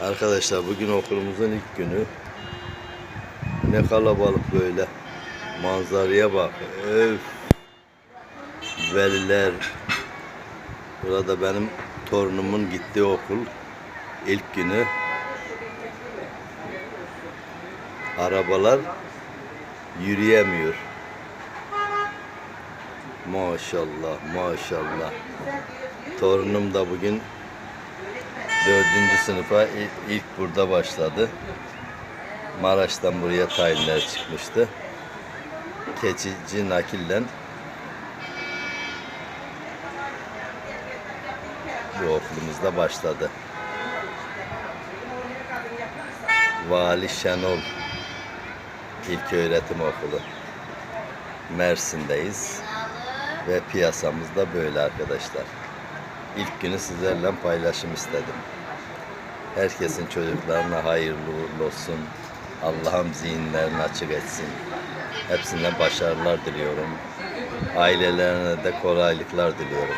Arkadaşlar bugün okulumuzun ilk günü. Ne kalabalık böyle. Manzaraya bak. Öf. Veliler. Burada benim torunumun gittiği okul. ilk günü. Arabalar yürüyemiyor. Maşallah, maşallah. Torunum da bugün dördüncü sınıfa il- ilk burada başladı. Maraş'tan buraya tayinler çıkmıştı. Keçici nakillen bu okulumuzda başladı. Vali Şenol İlköğretim Okulu. Mersin'deyiz ve piyasamız da böyle arkadaşlar. İlk günü sizlerle paylaşım istedim. Herkesin çocuklarına hayırlı uğurlu olsun. Allah'ım zihinlerini açık etsin. Hepsinden başarılar diliyorum. Ailelerine de kolaylıklar diliyorum.